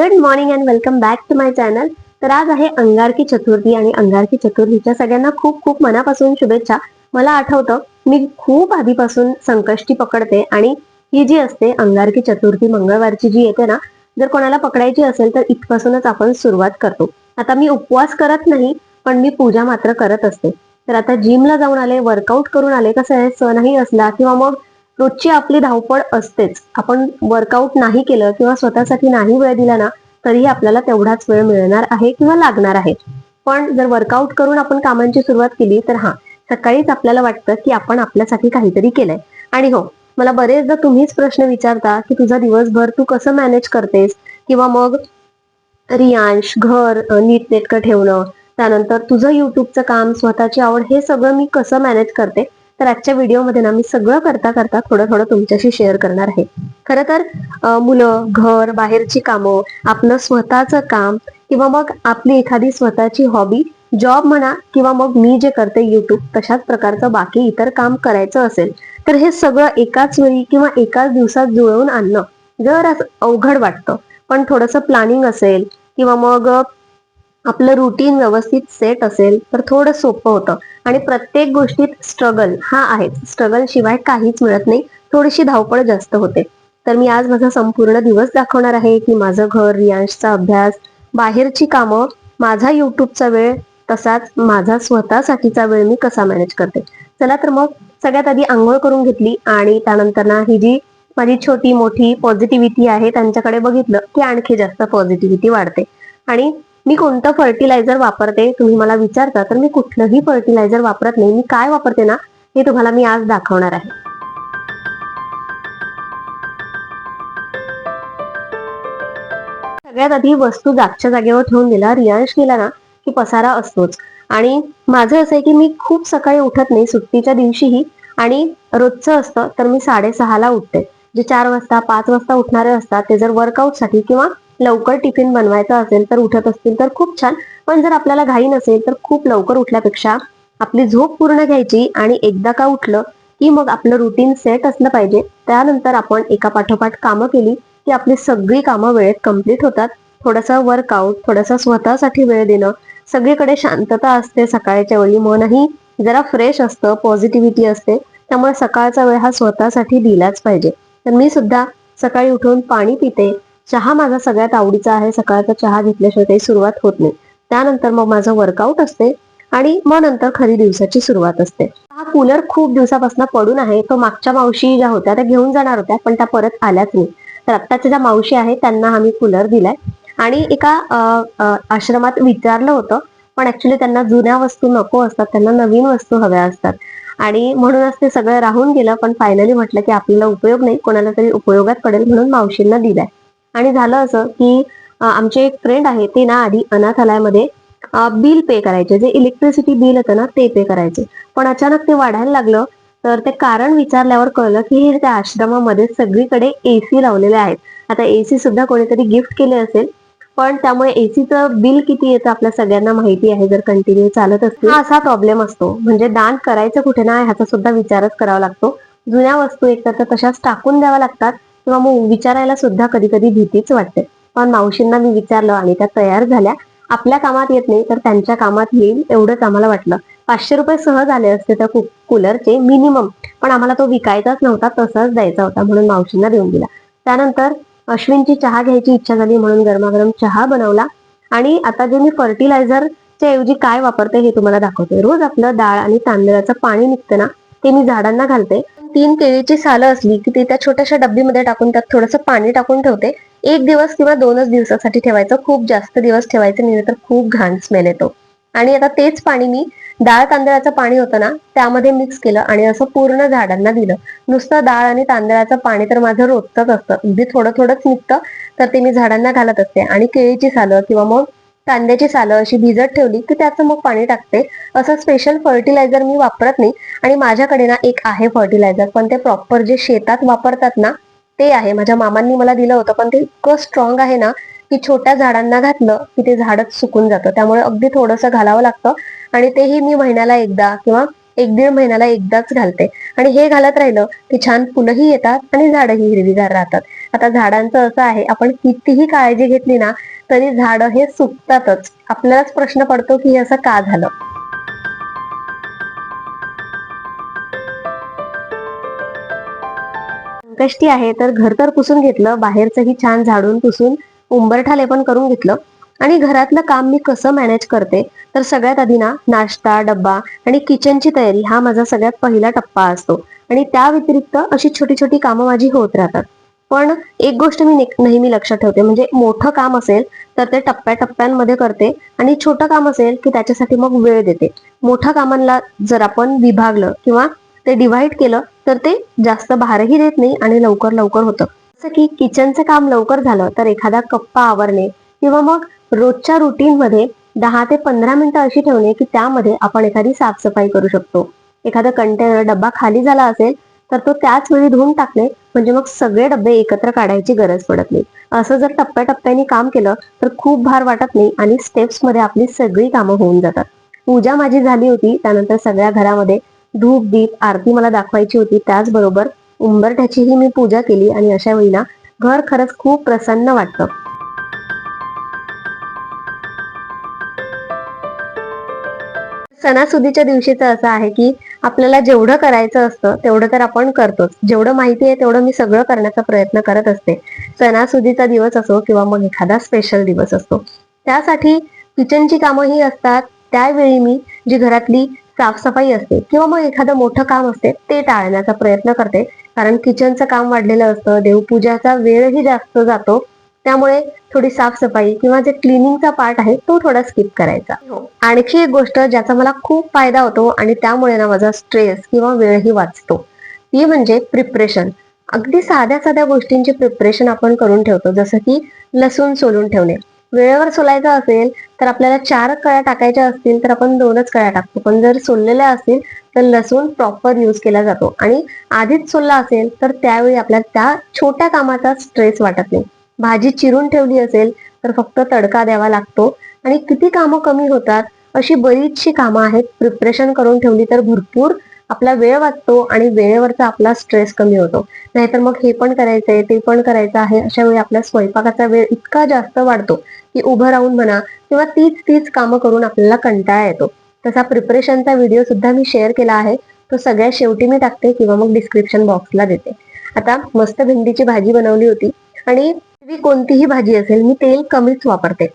Good morning and welcome back to my channel तर आज आहे अंगारकी चतुर्थी आणि अंगारकी चतुर्थीच्या सगळ्यांना खूप खूप मनापासून शुभेच्छा. मला आठवतं मी खूप आधीपासून संकष्टी पकडते आणि ही जी असते अंगारकी चतुर्थी मंगळवारची जी येते ना जर कोणाला पकडायची असेल तर इथपासूनच आपण सुरुवात करतो. आता मी उपवास करत नाही पण मी पूजा मात्र करत असते. तर आता जिमला जाऊन आले वर्कआउट करून आले कसं आहे? सणही असला किंवा मग रोजची आपली धावपळ असतेच. आपण वर्कआउट नाही केलं किंवा स्वतःसाठी नाही वेळ दिला ना तरीही आपल्याला तेवढाच वेळ मिळणार आहे किंवा लागणार आहे. पण जर वर्कआउट करून आपण कामांची सुरुवात केली तर हा सकाळीच आपल्याला वाटतं की आपण आपल्यासाठी काहीतरी केलंय. आणि हो मला बरेचदा तुम्हीच प्रश्न विचारता की तुझा दिवसभर तू कसं मॅनेज करतेस? किंवा मग रियांश घर नीटनेटकं ठेवणं त्यानंतर तुझं युट्यूबचं काम स्वतःची आवड हे सगळं मी कसं मॅनेज करते? तर आजच्या व्हिडिओमध्ये ना मी सगळं करता करता थोडं थोडं तुमच्याशी शेअर करणार आहे. खरं तर मुलं घर बाहेरची कामं आपलं स्वतःचं काम किंवा मग आपली एखादी स्वतःची हॉबी जॉब म्हणा किंवा मग मी जे करते युट्यूब तशाच प्रकारचं बाकी इतर काम करायचं असेल तर हे सगळं एकाच वेळी किंवा एकाच दिवसात जुळवून आणणं जर अवघड वाटतं. पण थोडंसं प्लॅनिंग असेल किंवा मग आपलं रुटीन व्यवस्थित सेट असेल तर थोडं सोपं होतं. आणि प्रत्येक गोष्टीत स्ट्रगल हा आहेच. स्ट्रगल शिवाय काहीच मिळत नाही. थोडीशी धावपळ जास्त होते. तर मी आज माझा संपूर्ण दिवस दाखवणार आहे की माझं घर रियांशचा अभ्यास बाहेरची कामं माझा युट्यूबचा वेळ तसाच माझा स्वतःसाठीचा वेळ मी कसा मॅनेज करते. चला तर मग सगळ्यात आधी आंघोळ करून घेतली आणि त्यानंतर ना ही जी माझी छोटी मोठी पॉझिटिव्हिटी आहे त्यांच्याकडे बघितलं की आणखी जास्त पॉझिटिव्हिटी वाढते. आणि मी कोणतं फर्टिलायझर वापरते तुम्ही मला विचारता तर मी कुठलंही फर्टिलायझर वापरत नाही. मी काय वापरते ना हे तुम्हाला मी आज दाखवणार आहे. सगळ्यात आधी वस्तू जागच्या जागेवर ठेवून दिला. रियांश केला ना की पसारा असतोच. आणि माझं असं आहे की मी खूप सकाळी उठत नाही सुट्टीच्या दिवशीही. आणि रोजचं असतं तर मी साडेसहाला उठते. जे चार वाजता पाच वाजता उठणारे असतात ते जर वर्कआउटसाठी किंवा लवकर टिफिन बनवायचा असेल तर उठत असतील तर खूप छान. पण जर आपल्याला घाई नसेल तर खूप लवकर उठल्यापेक्षा आपली झोप पूर्ण घ्यायची आणि एकदा का उठलं की मग आपलं रुटीन सेट असलं पाहिजे. त्यानंतर आपण एका पाठोपाठ कामं केली की आपली सगळी कामं वेळेत कंप्लीट होतात. थोडंसं वर्कआउट थोडासा स्वतःसाठी वेळ देणं सगळीकडे शांतता असते सकाळच्या वेळी मनही जरा फ्रेश असतं पॉझिटिव्हिटी असते. त्यामुळे सकाळचा वेळ हा स्वतःसाठी दिलाच पाहिजे. तर मी सुद्धा सकाळी उठून पाणी पिते चहा माझा सगळ्यात आवडीचा आहे. सकाळचा चहा घेतल्याशिवाय काही सुरुवात होत नाही. त्यानंतर मग माझं वर्कआउट असते आणि मग नंतर खरी दिवसाची सुरुवात असते. हा कूलर खूप दिवसापासून पडून आहे. तो मागच्या मावशी ज्या होत्या त्या घेऊन जाणार होत्या पण त्या परत आल्याच नाही. तर आत्ताच्या ज्या मावशी आहेत त्यांना आम्ही कूलर दिलाय. आणि एका आश्रमात विचारलं होतं पण ऍक्च्युली त्यांना जुन्या वस्तू नको असतात. त्यांना नवीन वस्तू हव्या असतात. आणि म्हणूनच ते सगळं राहून गेलं पण फायनली म्हटलं की आपल्याला उपयोग नाही. कोणाला तरी उपयोगात पडेल म्हणून मावशींना दिलाय. आणि झालं असं की आमचे एक फ्रेंड आहे ते ना आधी अनाथालयामध्ये बिल पे करायचे. जे इलेक्ट्रिसिटी बिल होतं ना ते पे करायचे. पण अचानक ते वाढायला लागलं तर ते कारण विचारल्यावर कळलं की हे त्या आश्रमामध्ये सगळीकडे एसी लावलेले आहेत. आता एसी सुद्धा कोणीतरी गिफ्ट केले असेल पण त्यामुळे एसीचं बिल किती येतं आपल्या सगळ्यांना माहिती आहे जर कंटिन्यू चालत असतील. असा प्रॉब्लेम असतो. म्हणजे दान करायचं कुठे ना ह्याचा सुद्धा विचारच करावा लागतो. जुन्या वस्तू एकतर तर तशाच टाकून द्याव्या लागतात किंवा मग विचारायला सुद्धा कधी कधी भीतीच वाटते. पण मावशींना मी विचारलं आणि त्या तयार झाल्या. आपल्या कामात येत नाही तर त्यांच्या कामात येईल एवढंच आम्हाला वाटलं. पाचशे रुपये सहज आले असते त्या कूलरचे मिनिमम पण आम्हाला तो विकायचाच नव्हता तसाच द्यायचा होता म्हणून मावशींना देऊन दिला. त्यानंतर अश्विनची चहा घ्यायची इच्छा झाली म्हणून गरमागरम चहा बनवला. आणि आता जे मी फर्टिलायझरच्या ऐवजी काय वापरते हे तुम्हाला दाखवते. रोज आपलं डाळ आणि तांदळाचं पाणी निघतं ना ते मी झाडांना घालते. तीन केळीची सालं असली की ती त्या छोट्याशा डब्बीमध्ये टाकून त्यात थोडंसं पाणी टाकून ठेवते. एक दिवस किंवा दोनच दिवसासाठी ठेवायचं. खूप जास्त दिवस ठेवायचं नाही तर खूप घाण स्मेल येतो. आणि आता तेच पाणी मी डाळ तांदळाचं पाणी होतं ना त्यामध्ये मिक्स केलं आणि असं पूर्ण झाडांना दिलं. नुसतं डाळ आणि तांदळाचं पाणी तर माझं रोजचंच असतं. अगदी थोडं थोडंच निघतं तर ते मी झाडांना घालत असते. आणि केळीची सालं किंवा मग कांद्याची सालं अशी भिजत ठेवली की त्याचं मग पाणी टाकते. असं स्पेशल फर्टिलायझर मी वापरत नाही. आणि माझ्याकडे ना एक आहे फर्टिलायझर पण ते प्रॉपर जे शेतात वापरतात ना ते आहे. माझ्या मामांनी मला दिलं होतं पण ते इतकं स्ट्रॉंग आहे ना की छोट्या झाडांना घातलं की ते झाडच सुकून जातं. त्यामुळे अगदी थोडंसं घालावं लागतं. आणि तेही मी महिन्याला एकदा किंवा एक दीड महिन्याला एकदाच घालते. आणि हे घालत राहिलं की छान फुलंही येतात आणि झाडंही हिरवीगार राहतात. आता झाडांचं असं आहे आपण कितीही काळजी घेतली ना तरी झाड हे सुकतातच. आपल्यालाच प्रश्न पडतो की असं का झालं? संकष्टी आहे तर घर तर पुसून घेतलं बाहेरचंही छान झाडून पुसून उंबरठाले पण करून घेतलं. आणि घरातलं काम मी कसं मॅनेज करते? तर सगळ्यात आधी ना नाश्ता डब्बा आणि किचनची तयारी हा माझा सगळ्यात पहिला टप्पा असतो. आणि त्या व्यतिरिक्त अशी छोटी छोटी कामं माझी होत राहतात. पण एक गोष्ट मी नेहमी लक्षात ठेवते म्हणजे मोठं काम असेल तर ते टप्प्याटप्प्यांमध्ये करते आणि छोटं काम असेल की त्याच्यासाठी मग वेळ देते. मोठ्या कामांना जर आपण विभागलं किंवा ते डिव्हाइड केलं तर ते जास्त भारही देत नाही आणि लवकर लवकर होतं. जसं की किचनचं काम लवकर झालं तर एखादा कप्पा आवरणे किंवा मग रोजच्या रुटीनमध्ये दहा ते पंधरा मिनिटं अशी ठेवणे की त्यामध्ये आपण एखादी साफसफाई करू शकतो. एखादा कंटेनर डब्बा खाली झाला असेल तर तो त्याच वेळी धुवून टाकले म्हणजे मग सगळे डबे एकत्र काढायची गरज पडत नाही. असं जर टप्प्याटप्प्याने काम केलं तर खूप भार वाटत नाही आणि स्टेप्समध्ये आपली सगळी कामं होऊन जातात. पूजा माझी झाली होती त्यानंतर सगळ्या घरामध्ये धूप दीप आरती मला दाखवायची होती. त्याचबरोबर उंबरठ्याचीही मी पूजा केली आणि अशा वेळी ना घर खरंच खूप प्रसन्न वाटतं. सणासुदीच्या दिवशीचं असं आहे की आपल्याला जेवढं करायचं असतं तेवढं तर आपण करतोच. जेवढं माहिती आहे तेवढं मी सगळं करण्याचा प्रयत्न करत असते. सणासुदीचा दिवस असो किंवा मग एखादा स्पेशल दिवस असतो. त्यासाठी किचनची कामंही असतात. त्यावेळी मी जी घरातली साफसफाई असते किंवा मग एखादं मोठं काम असते ते टाळण्याचा प्रयत्न करते. कारण किचनचं काम वाढलेलं असतं देवपूजाचा वेळही जास्त जातो. त्यामुळे थोडी साफसफाई किंवा जे क्लिनिंगचा पार्ट आहे तो थोडा स्किप करायचा. आणखी एक गोष्ट ज्याचा मला खूप फायदा होतो आणि त्यामुळे ना माझा स्ट्रेस किंवा वेळही वाचतो ती म्हणजे प्रिपरेशन अगदी साध्या साध्या गोष्टींची प्रिपरेशन आपण करून ठेवतो जसं की लसूण सोलून ठेवणे. वेळेवर सोलायचा असेल तर आपल्याला चार कळ्या टाकायच्या असतील तर आपण दोनच कळ्या टाकतो. पण जर सोललेल्या असतील तर लसूण प्रॉपर यूज केला जातो. आणि आधीच सोलला असेल तर त्यावेळी आपल्याला त्या छोट्या कामाचा स्ट्रेस वाटत नाही. भाजी चिरून ठेवली असेल तर फक्त तडका द्यावा लागतो. आणि किती कामं कमी होतात अशी बरीचशी कामं आहेत. प्रिपरेशन करून ठेवली तर भरपूर आपला वेळ वाचतो आणि वेळेवरचा आपला स्ट्रेस कमी होतो. नाहीतर मग हे पण करायचंय ते पण करायचं आहे अशा वेळी आपल्या स्वयंपाकाचा वेळ इतका जास्त वाढतो की उभं राहून म्हणा किंवा तीच तीच कामं करून आपल्याला कंटाळा येतो. तसा प्रिपरेशनचा व्हिडिओ सुद्धा मी शेअर केला आहे. तो सगळ्यात शेवटी मी टाकते किंवा मग डिस्क्रिप्शन बॉक्सला देते. आता मस्त भेंडीची भाजी बनवली होती आणि ती कोणतीही भाजी असेल मी तेल कमीच वापरते.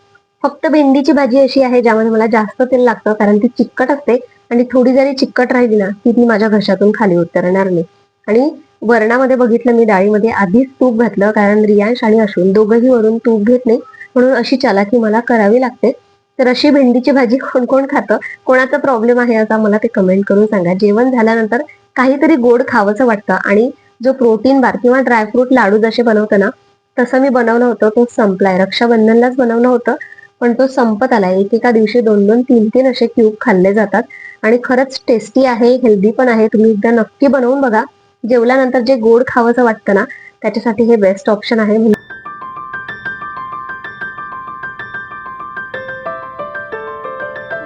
फक्त भेंडीची भाजी अशी आहे ज्यामध्ये मला जास्त तेल लागतं कारण ती चिकट असते आणि थोडी जरी चिकट राहिली ना की ती माझ्या घशातून खाली उतरणार नाही. आणि वरणामध्ये बघितलं मी डाळीमध्ये आधीच तूप घातलं कारण रियांश आणि अश्विन दोघंही वरून तूप घेत नाही म्हणून अशी चालाकी मला करावी लागते. तर अशी भेंडीची भाजी कोण कोण खातं? कोणाचा प्रॉब्लेम आहे असा मला ते कमेंट करून सांगा. जेवण झाल्यानंतर काहीतरी गोड खावंसं वाटतं आणि जो प्रोटीन बार किंवा ड्रायफ्रूट लाडू जसे बनवतं ना तसं मी बनवलं होतं तो संपलाय. रक्षाबंधनलाच बनवलं होतं पण तो संपत आलाय. एकेका दिवशी दोन दोन तीन तीन असे क्यूब खाल्ले जातात. आणि खरंच टेस्टी आहे हेल्दी पण आहे. तुम्ही एकदा नक्की बनवून बघा. जेवल्यानंतर जे गोड खावंसं वाटतं ना त्याच्यासाठी हे बेस्ट ऑप्शन आहे.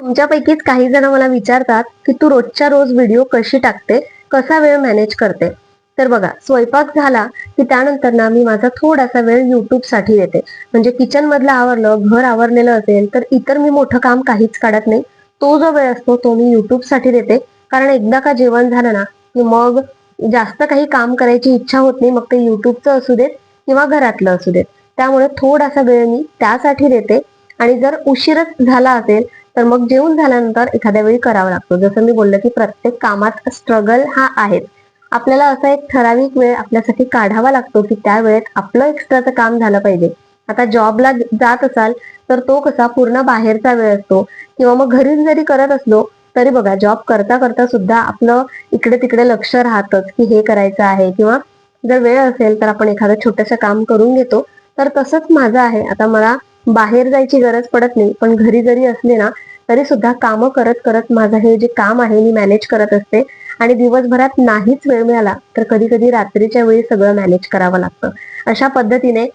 तुमच्यापैकीच काही जण मला विचारतात की तू रोजच्या रोज व्हिडिओ कशी टाकते? कसा वेळ मॅनेज करते? तर बघा स्वयंपाक झाला की त्यानंतर ना मी माझा थोडासा वेळ युट्यूबसाठी देते. म्हणजे किचन मधलं आवरलं घर आवरलेलं असेल तर इतर मी मोठं काम काहीच काढत नाही. तो जो वेळ असतो तो मी युट्यूबसाठी देते. कारण एकदा का जेवण झालं ना की मग जास्त काही काम करायची इच्छा होत नाही मग ते युट्यूबचं असू देत किंवा घरातलं असू देत. त्यामुळे थोडासा वेळ मी त्यासाठी देते. आणि जर उशीरच झाला असेल तर मग जेवण झाल्यानंतर एखाद्या वेळी करावा लागतो. जसं मी बोललं की प्रत्येक कामात स्ट्रगल हा आहेच. आपल्याला असा एक ठराविक वेळ आपल्यासाठी काढावा लागतो की त्या वेळेत आपलं एक्स्ट्राचं काम झालं पाहिजे. आता जॉबला जात असाल तर तो कसा पूर्ण बाहेरचा वेळ असतो किंवा मग घरी जरी करत असलो तरी बघा जॉब करता करता सुद्धा आपलं इकडे तिकडे लक्ष राहतच की हे करायचं आहे किंवा जर वेळ असेल तर आपण एखादं छोटंसं काम करून घेतो तर तसंच माझं आहे. आता मला बाहेर जायची गरज पडत नाही पण घरी जरी असले ना तरी सुद्धा कामं करत करत माझं हे जे काम आहे मी मॅनेज करत असते आणि दिवसभरात नाहीच वेळ मिळाला तर कधी कधी रात्रीच्या वेळी सगळं मॅनेज करावं लागतं. अशा पद्धतीने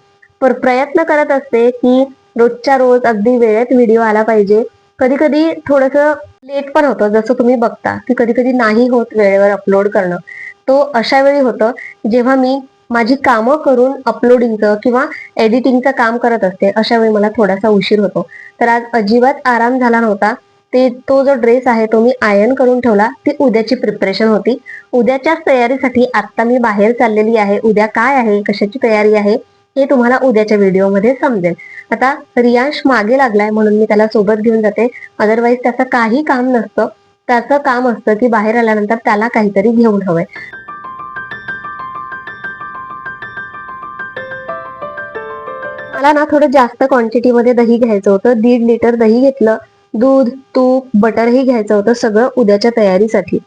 प्रयत्न करत असते की रोजच्या रोज अगदी वेळेत व्हिडिओ आला पाहिजे. कधी कधी थोडस लेट पण होतं जसं तुम्ही बघता की कधी कधी नाही होत वेळेवर अपलोड करणं. तो अशा वेळी होतं जेव्हा मी माझी कामं करून अपलोडिंगचं किंवा एडिटिंगचं काम करत असते अशा वेळी मला थोडासा उशीर होतो. तर आज अजिबात आराम झाला नव्हता. ते तो जो ड्रेस आहे तो मी आयर्न करून ठेवला. ती उद्याची प्रिपरेशन होती. उद्याच्याच तयारीसाठी आता मी बाहेर चाललेली आहे. उद्या काय आहे? कशाची तयारी आहे? हे तुम्हाला उद्याच्या व्हिडिओमध्ये समजेल. आता रियांश मागे लागलाय म्हणून मी त्याला सोबत घेऊन जाते. अदरवाईज त्याचं काही काम नसतं. त्याचं काम असतं की बाहेर आल्यानंतर त्याला काहीतरी घेऊन हवंय. मला ना थोडं जास्त क्वांटिटीमध्ये दही घ्यायचं होतं. दीड लिटर दही घेतलं. दूध तूप बटरही घ्यायचं होतं सगळं उद्याच्या तयारीसाठी.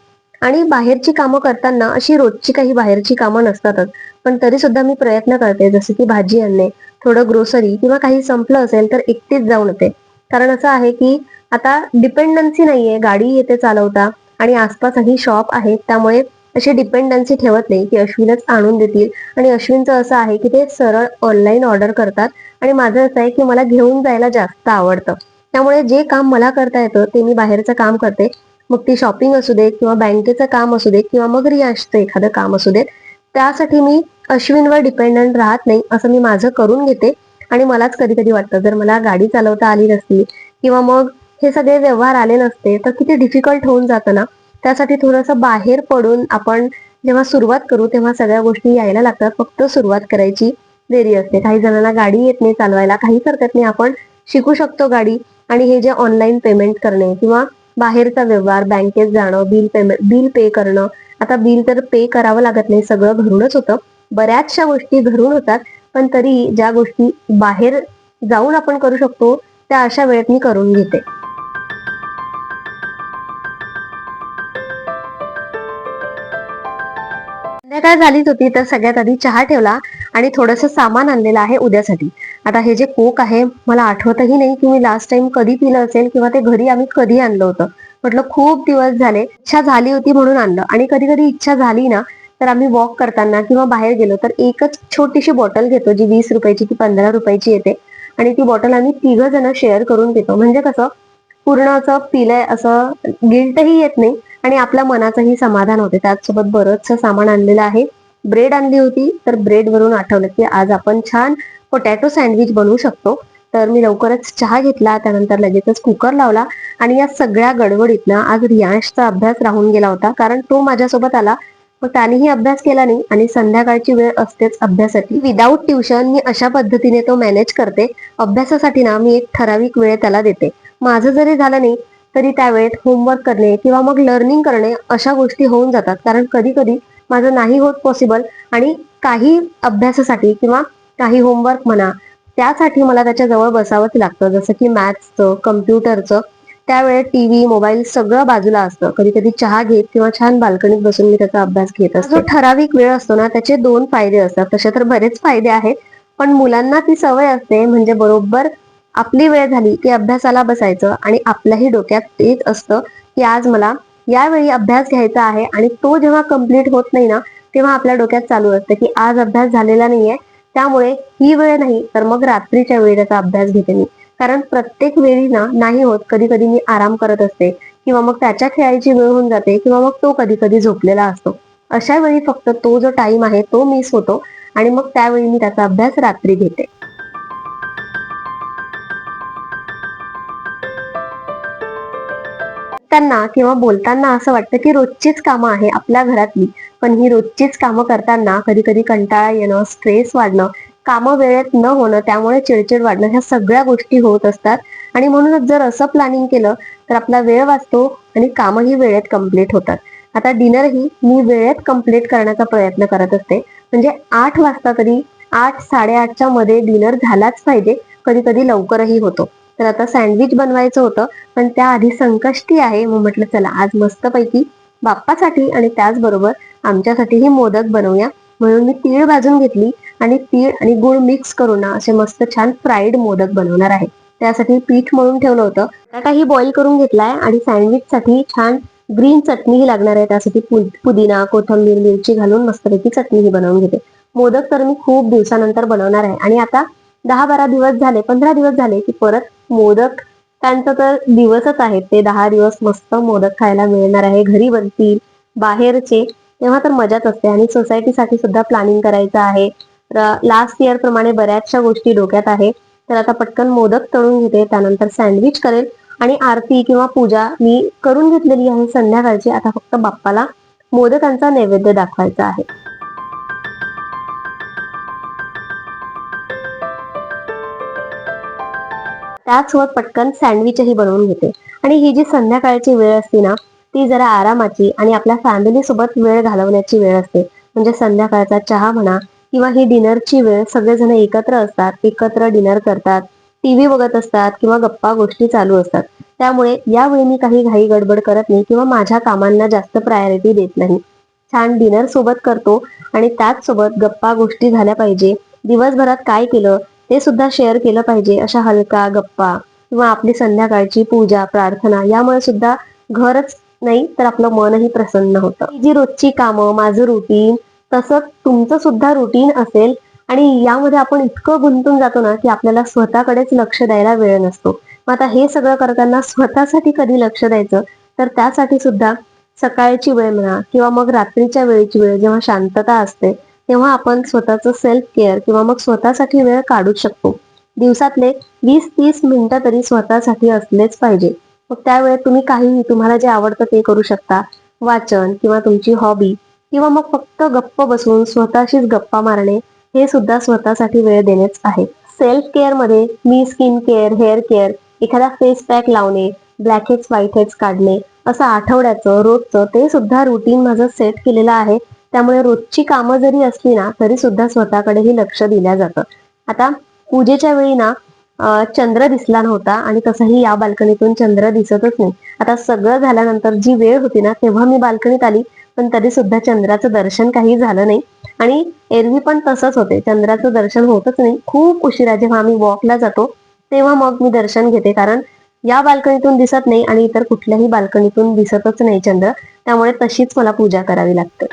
आणि बाहेरची कामं करताना अशी रोजची काही बाहेरची कामं नसतातच. पण तरी सुद्धा मी प्रयत्न करते जसं की भाजी आणणे. थोडं ग्रोसरी किंवा काही संपलं असेल तर एकटीच जाऊन येते. कारण असं आहे की आता डिपेंडन्सी नाहीये गाडी येते चालवता आणि आसपासही शॉप आहेत. त्यामुळे अशी डिपेंडन्सी ठेवत नाही की अश्विनच आणून देतील. आणि अश्विनचं असं आहे की ते सरळ ऑनलाईन ऑर्डर करतात. आणि माझं असं आहे की मला घेऊन जायला जास्त आवडतं. त्यामुळे जे काम मला करता येतं ते मी बाहेरचं काम करते. मग ती शॉपिंग असू दे किंवा बँकेचं काम असू दे किंवा मग रियाशचं एखादं काम असू दे त्यासाठी मी अश्विनवर डिपेंडंट राहत नाही असं मी माझं करून घेते. आणि मलाच कधी कधी वाटतं जर मला गाडी चालवता आली नसती किंवा मग हे सगळे व्यवहार आले नसते तर किती डिफिकल्ट होऊन जातं ना. त्यासाठी थोडंसं बाहेर पडून आपण जेव्हा सुरुवात करू तेव्हा सगळ्या गोष्टी यायला लागतात. फक्त सुरुवात करायची देरी असते. काही जणांना गाडी येत नाही चालवायला काहीच हरकत नाही. आपण शिकू शकतो गाडी. आणि हे जे ऑनलाईन पेमेंट करणे किंवा बाहेरचा व्यवहार बँकेत जाणं बिल पेमेंट बिल पे करणं आता बिल तर पे करावं लागत नाही सगळं घरूनच होतं. बऱ्याचशा गोष्टी घरून होतात पण तरी ज्या गोष्टी बाहेर जाऊन आपण करू शकतो त्या अशा वेळेत मी करून घेते. संध्याकाळ झालीच होती तर सगळ्यात आधी चहा ठेवला आणि थोडस सामान आणलेलं आहे उद्यासाठी. आता हे जे कोक आहे मला आठवतही नाही की मी लास्ट टाइम कधी पिलं असेल किंवा ते घरी आम्ही कधी आणलं होतं. म्हटलं खूप दिवस झाले इच्छा झाली होती म्हणून आणलं. आणि कधी कधी इच्छा झाली ना तर आम्ही वॉक करताना किंवा बाहेर गेलो तर एकच छोटीशी बॉटल घेतो जी वीस रुपयाची की पंधरा रुपयाची येते. आणि ती बॉटल आम्ही तिघ जण शेअर करून पितो. म्हणजे कसं पूर्ण असं पिलंय असं गिल्टही येत नाही. आणि आपल्या मनाचंही समाधान होते. त्याचसोबत बरंचसं सामान आणलेलं आहे. ब्रेड आणली होती तर ब्रेड वरून आठवलं की आज आपण छान पोटॅटो सँडविच बनवू शकतो. तर मी लवकरच चहा घेतला त्यानंतर लगेचच कुकर लावला आणि या सगळ्या गडबडीतनं आज रियांशचा अभ्यास राहून गेला होता कारण तो माझ्यासोबत आला. मग त्यानेही अभ्यास केला नाही आणि संध्याकाळची वेळ असतेच अभ्यासासाठी विदाऊट ट्युशन मी अशा पद्धतीने तो मॅनेज करते. अभ्यासासाठी ना मी एक ठराविक वेळ त्याला देते. माझं जरी झालं नाही तरी त्यावेळेत होमवर्क करणे किंवा मग लर्निंग करणे अशा गोष्टी होऊन जातात. कारण कधी कधी माझं नाही होत पॉसिबल आणि काही अभ्यासासाठी किंवा काही होमवर्क म्हणा त्यासाठी मला त्याच्याजवळ बसावंच लागतं. जसं की मॅथ्सचं कम्प्युटरचं त्यावेळेत टीव्ही मोबाईल सगळं बाजूला असतं. कधी कधी चहा घेत किंवा छान बाल्कनीत बसून मी त्याचा अभ्यास घेत असतो. जो ठराविक वेळ असतो ना त्याचे दोन फायदे असतात. तसे तर बरेच फायदे आहेत पण मुलांना ती सवय असते म्हणजे बरोबर आपली वेळ झाली की अभ्यासाला बसायचं आणि आपल्याही डोक्यात तेच असतं की आज मला यावेळी अभ्यास घ्यायचा आहे आणि तो जेव्हा कंप्लीट होत नाही ना तेव्हा आपल्या डोक्यात चालू असतं की आज अभ्यास झालेला नाहीये. त्यामुळे ही वेळ नाही तर मग रात्रीच्या वेळी त्याचा अभ्यास घेते मी. कारण प्रत्येक वेळी ना नाही होत कधी कधी मी आराम करत असते किंवा मग त्याच्या खेळायची वेळ होऊन जाते किंवा मग तो कधी कधी झोपलेला असतो. अशा वेळी फक्त तो जो टाइम आहे तो मिस होतो आणि मग त्यावेळी मी त्याचा अभ्यास रात्री घेते. त्यांना किंवा बोलताना असं वाटतं की रोजचीच कामं आहे आपल्या घरातली. पण ही रोजचीच कामं करताना कधी कधी कंटाळा येणं स्ट्रेस वाढणं कामं वेळेत न होणं त्यामुळे चिडचिड वाढणं ह्या सगळ्या गोष्टी होत असतात. आणि म्हणूनच जर असं प्लॅनिंग केलं तर आपला वेळ वाचतो आणि कामही वेळेत कंप्लीट होतात. आता डिनरही मी वेळेत कंप्लीट करण्याचा प्रयत्न करत असते. म्हणजे आठ वाजता तरी आठ साडेआठच्या मध्ये डिनर झालाच पाहिजे. कधी कधी लवकरही होतो. तर आता सँडविच बनवायचं होतं पण त्याआधी संकष्टी आहे. मग म्हटलं चला आज मस्तपैकी बाप्पासाठी आणि त्याचबरोबर आमच्यासाठीही मोदक बनवूया. म्हणून मी तीळ भाजून घेतली आणि तीळ आणि गुळ मिक्स करून ना असे मस्त छान फ्राईड मोदक बनवणार आहे. त्यासाठी पीठ मळून ठेवलं होतं. बटाटाही बॉईल करून घेतलाय आणि सँडविच साठी छान ग्रीन चटणीही लागणार आहे. त्यासाठी पुदिना कोथिंबीर मिरची घालून मस्तपैकी चटणीही बनवून घेते. मोदक तर मी खूप दिवसानंतर बनवणार आहे. आणि आता दहा बारा दिवस झाले पंधरा दिवस झाले की परत मोदक त्यांचं तर दिवसच आहेत. ते दहा दिवस मस्त मोदक खायला मिळणार आहे. घरी बनतील बाहेरचे. तेव्हा तर मजाच असते. आणि सोसायटीसाठी सुद्धा प्लॅनिंग करायचं आहे. लास्ट इयर प्रमाणे बऱ्याचशा गोष्टी डोक्यात आहे. तर आता पटकन मोदक तळून घेते. त्यानंतर सँडविच करेल. आणि आरती किंवा पूजा मी करून घेतलेली आहे संध्याकाळची. आता फक्त बाप्पाला मोदकांचा नैवेद्य दाखवायचा आहे. त्याचसोबत पटकन सँडविचही बनवून घेते. आणि ही जी संध्याकाळची वेळ असते ना ती जरा आरामाची आणि आपल्या फॅमिली सोबत वेळ घालवण्याची वेळ असते. म्हणजे संध्याकाळचा चहा म्हणा किंवा ही डिनरची वेळ सगळेजण एकत्र असतात एकत्र डिनर करतात टीव्ही बघत असतात किंवा गप्पा गोष्टी चालू असतात. त्यामुळे यावेळी मी काही घाई गडबड करत नाही किंवा माझ्या कामांना जास्त प्रायोरिटी देत नाही. छान डिनर सोबत करतो आणि त्याच सोबत गप्पा गोष्टी झाल्या पाहिजे. दिवसभरात काय केलं? ते सुद्धा शेअर केलं पाहिजे. अशा हलका गप्पा किंवा आपली संध्याकाळची पूजा प्रार्थना यामुळे सुद्धा घरच नाही तर आपलं मनही प्रसन्न होतं. जी रोजची कामं माझं रुटीन तसंच तुमचं सुद्धा रुटीन असेल आणि यामध्ये आपण इतकं गुंतून जातो ना की आपल्याला स्वतःकडेच लक्ष द्यायला वेळ नसतो. मग आता हे सगळं करताना स्वतःसाठी कधी लक्ष द्यायचं? तर त्यासाठी सुद्धा सकाळची वेळ म्हणा किंवा मग रात्रीच्या वेळेची वेळ जेव्हा शांतता असते तेव्हा आपण स्वतःचं सेल्फ केअर किंवा मग स्वतःसाठी वेळ काढू शकतो. दिवसातले वीस तीस मिनिटं तरी स्वतःसाठी असलेच पाहिजे. मग त्यावेळेत तुम्ही काहीही तुम्हाला जे आवडतं ते करू शकता. वाचन किंवा तुमची हॉबी किंवा मग फक्त गप्प बसून स्वतःशीच गप्पा मारणे हे सुद्धा स्वतःसाठी वेळ देणेच आहे. सेल्फ केअरमध्ये मी स्किन केअर हेअर केअर एखादा फेस पॅक लावणे ब्लॅक हेड्स व्हाईट हेड्स काढणे असं आठवड्याचं रोजचं ते सुद्धा रुटीन माझं सेट केलेलं आहे. त्यामुळे रोजची कामं जरी असली ना तरी सुद्धा स्वतःकडेही लक्ष दिल्या जातं. आता पूजेच्या वेळी ना चंद्र दिसला नव्हता आणि तसंही या बाल्कनीतून चंद्र दिसतच नाही. आता सगळं झाल्यानंतर जी वेळ होती ना तेव्हा मी बाल्कनीत आली पण तरी सुद्धा चंद्राचं दर्शन काही झालं नाही. आणि एरवी पण तसंच होते. चंद्राचं दर्शन होतच नाही. खूप उशिरा जेव्हा आम्ही वॉकला जातो तेव्हा मग मी दर्शन घेते. कारण या बाल्कनीतून दिसत नाही आणि इतर कुठल्याही बाल्कनीतून दिसतच नाही चंद्र. त्यामुळे तशीच मला पूजा करावी लागते.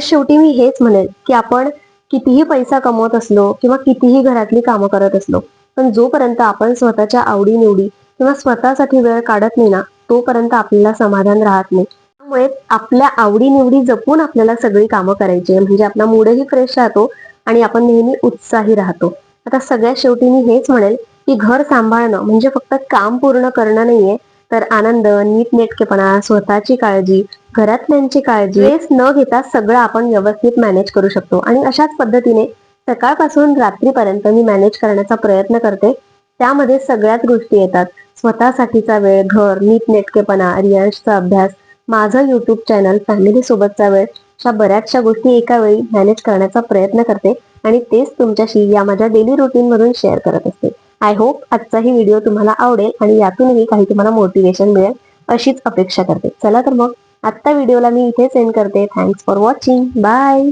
सगळ्यात शेवटी मी हेच म्हणेल की आपण कितीही पैसा कमवत असलो किंवा कितीही घरातली कामं करत असलो पण जोपर्यंत आपण स्वतःच्या आवडी निवडी किंवा स्वतःसाठी वेळ काढत नाही ना तोपर्यंत आपल्याला समाधान राहत नाही. त्यामुळे आपल्या आवडीनिवडी जपून आपल्याला सगळी कामं करायची म्हणजे आपला मूडही फ्रेश राहतो आणि आपण नेहमी उत्साही राहतो. आता सगळ्यात शेवटी मी हेच म्हणेल की घर सांभाळणं म्हणजे फक्त काम पूर्ण करणं नाहीये तर आनंद नीटनेटकेपणा स्वतःची काळजी घरातल्यांची काळजी रेस न घेता सगळं आपण व्यवस्थित मॅनेज करू शकतो. आणि अशाच पद्धतीने सकाळपासून रात्रीपर्यंत मी मॅनेज करण्याचा प्रयत्न करते. त्यामध्ये सगळ्याच गोष्टी येतात. स्वतःसाठीचा वेळ घर नीटनेटकेपणा रियांशचा अभ्यास माझं युट्यूब चॅनल फॅमिली सोबतचा वेळ अशा बऱ्याचशा गोष्टी एका वेळी मॅनेज करण्याचा प्रयत्न करते. आणि तेच तुमच्याशी या माझ्या डेली रुटीन मधून शेअर करत असते. आय होप आजचाही व्हिडिओ तुम्हाला आवडेल आणि यातूनही काही तुम्हाला मोटिवेशन मिळेल अशीच अपेक्षा करते. चला तर मग. आत्ता व्हिडिओला मी इथे सेंड करते. Thanks for watching bye